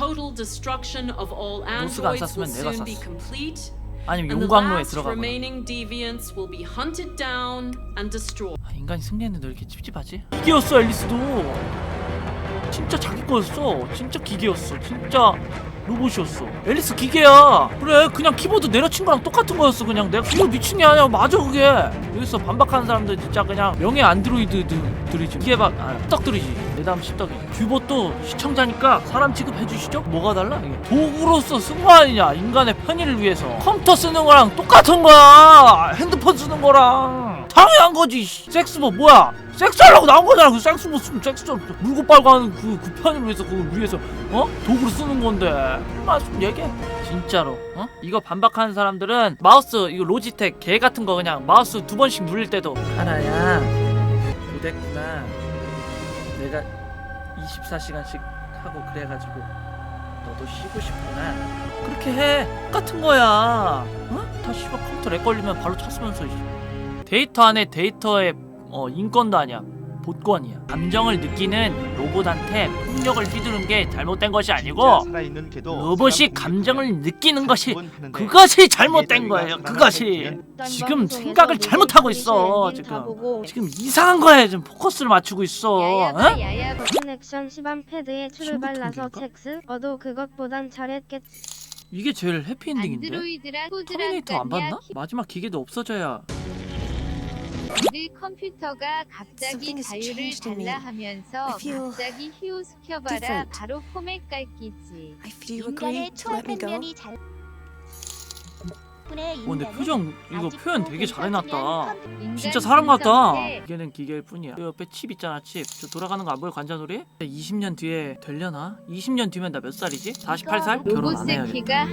total destruction of all 안 androids will 내가 soon be complete, 아니면 and the 용광로에 last 들어가거나 remaining deviants will be hunted down and destroyed. 아, 인간이 승리했는데 왜 이렇게 찝찝하지? 기계였어 앨리스도 진짜 자기 거였어 진짜 기계였어 진짜 로봇이었어. 앨리스 기계야. 그래 그냥 키보드 내려친 거랑 똑같은 거였어 그냥. 내가 이거 미친 게 아니야. 맞아 그게. 여기서 반박하는 사람들 진짜 그냥 명예 안드로이드들이지. 기계박 아 떡들이지. 내 다음 십덕이. 듀봇도 시청자니까 사람 취급해 주시죠? 뭐가 달라? 이게 도구로서 쓴 거 아니냐. 인간의 편의를 위해서. 컴퓨터 쓰는 거랑 똑같은 거야. 핸드폰 쓰는 거랑 당연한 거지 씨. 섹스뭐 뭐야 섹스하려고 나온 거잖아 그 섹스 뭐 쓰면 섹스 좀 물고 빨고 하는 그, 그 편의를 위해서 그걸 위해서 어? 도구로 쓰는 건데 아좀 얘기해 진짜로 어? 이거 반박하는 사람들은 마우스 이거 로지텍 개 같은 거 그냥 마우스 두 번씩 누릴 때도 하나야 못했구나 내가 24시간씩 하고 그래가지고 너도 쉬고 싶구나 그렇게 해 똑같은 거야 어? 다 씨발 컴퓨터 렉 걸리면 바로 찾으면서. 데이터 안에 데이터의 어, 인권도 아니야. 복권이야. 감정을 느끼는 로봇한테 폭력을 휘두른 게 잘못된 것이 아니고 로봇이 감정을 느끼는 것이 하는데 그것이 잘못된 거예요. 그것이. 지금 생각을 잘못하고 있어 지금. 지금 이상한 거에 지금 포커스를 맞추고 있어. 시반 패드에 발라서? 첵스? 얻어 그것보단 잘했겠 이게 제일 해피엔딩인데? 터미네이터 안 봤나? 마지막 기계도 없어져야 늘 컴퓨터가 갑자기 자유를. 달라 하면서 갑자기 히오 스켜봐라 different. 바로 포맷 깔기지 to let me go. 어 근데 표정 이거 표현 되게 잘해놨다 진짜 사람 같다 기계는 기계일 뿐이야 그 옆에 칩 있잖아 칩저 돌아가는 거 안 보여 관자놀이? 20년 뒤에 되려나? 20년 뒤면 나 몇 살이지? 48살? 결혼 안 해야겠다